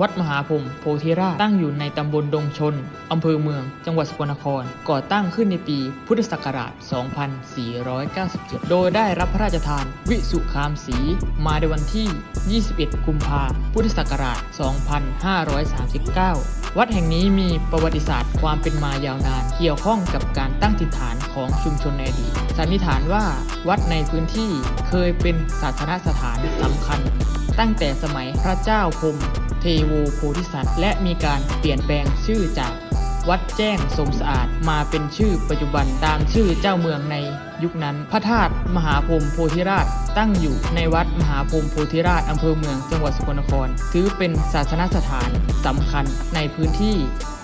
วัดมหาพรมโพธิราชตั้งอยู่ในตำบลดงชน อำเภอเมือง จังหวัดสกลนคร ก่อตั้งขึ้นในปีพุทธศักราช 2497 โดยได้รับพระราชทาน วิสุคามสี มาในวันที่ 21 กุมภาพุทธศักราช 2539 วัดแห่งนี้มีประวัติศาสตร์ความเป็นมายาวนาน เกี่ยวข้องกับการตั้งถิ่นฐานของชุมชนในอดีตสันนิษฐานว่าวัดในพื้นที่เคยเป็นศาสนสถานสำคัญ ตั้งแต่สมัยพระเจ้าพมเทโวโพธิสัตว์ และมีการเปลี่ยนแปลงชื่อจากวัดแจ้งสมสะอาดมาเป็นชื่อปัจจุบันตามชื่อเจ้าเมืองในยุคนั้น พระธาตุมหาพรมโพธิราชตั้งอยู่ในวัดมหาพรมโพธิราชอำเภอเมืองจังหวัดสกลนคร ถือเป็นศาสนสถานสำคัญในพื้นที่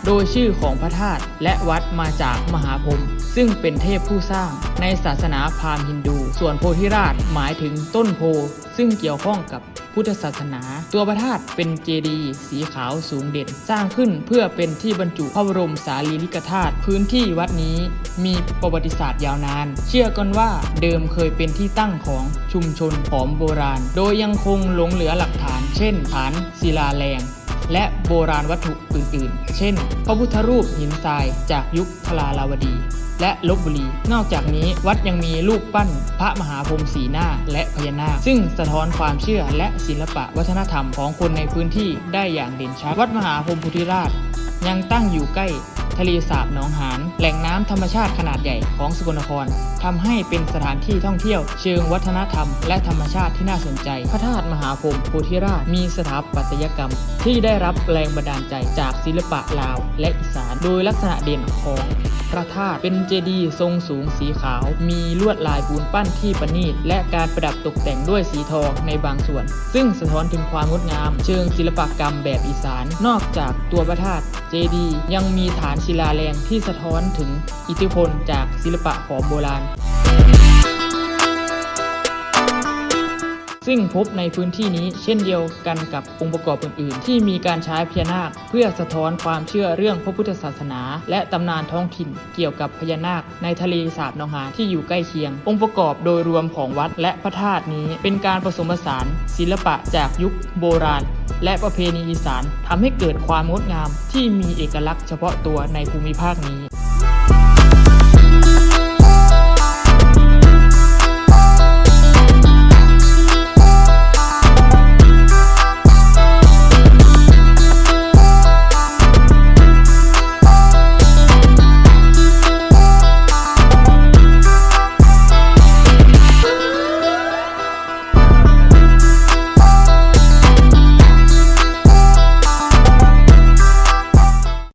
โดยชื่อของพระธาตุและวัดมาจากมหาพรมซึ่งเป็นเทพผู้สร้างในศาสนาพราหมณ์ฮินดู ส่วนโพธิราชหมายถึงต้นโพซึ่งเกี่ยวข้องกับ พุทธศาสนา ตัวพระธาตุเป็นเจดีย์สีขาวสูงเด่น สร้างขึ้นเพื่อเป็นที่บรรจุพระบรมสารีริกธาตุพื้นที่วัดนี้มีประวัติศาสตร์ยาวนาน เชื่อกันว่าเดิมเคยเป็นที่ตั้งของชุมชนผอมโบราณ โดยยังคงหลงเหลือหลักฐาน เช่นฐานศิลาแรง และโบราณวัตถุอื่นๆ เช่น พระพุทธรูปหินทรายจากยุคพลาลาวดี และลบบุรี นอกจากนี้วัดยังมีรูปปั้นพระมหาพรหมสีหน้าและพญานาค ซึ่งสะท้อนความเชื่อและศิลปะวัฒนธรรมของคนในพื้นที่ได้อย่างเด่นชัด วัดมหาพรหมพุทธิราช ยังตั้งอยู่ใกล้ ทะเลสาบหนองหานแหล่งน้ำธรรมชาติขนาดใหญ่ของสกลนครทำให้เป็นสถานที่ท่องเที่ยว เชิงวัฒนธรรม และธรรมชาติที่น่าสนใจ พระธาตุมหาพรมโพธิราชมีสถาปัตยกรรม ที่ได้รับแรงบันดาลใจจากศิลปะลาวและอีสาน โดยลักษณะเด่นของพระธาตุเป็นเจดีย์ทรงสูงสีขาว มีลวดลายปูนปั้นที่ประณีต และการประดับตกแต่งด้วยสีทองในบางส่วน ซึ่งสะท้อนถึงความงดงาม เชิงศิลปกรรมแบบอีสาน นอกจากตัวพระธาตุเจดีย์ยังมีฐานศิลาแรงที่สะท้อนถึงอิทธิพลจากศิลปะของโบราณ ซึ่งพบในพื้นที่นี้เช่นเดียวกันกับองค์ประกอบอื่น ๆ ที่มีการใช้พญานาค เพื่อสะท้อนความเชื่อเรื่องพระพุทธศาสนา และตำนานท้องถิ่นเกี่ยวกับพญานาค ในทะเลสาบหนองหานที่อยู่ใกล้เคียง องค์ประกอบโดยรวมของวัดและพระธาตุนี้ เป็นการผสมผสานศิลปะจากยุคโบราณ และประเพณีอีสานทำให้เกิดความงดงามที่มีเอกลักษณ์เฉพาะตัวในภูมิภาคนี้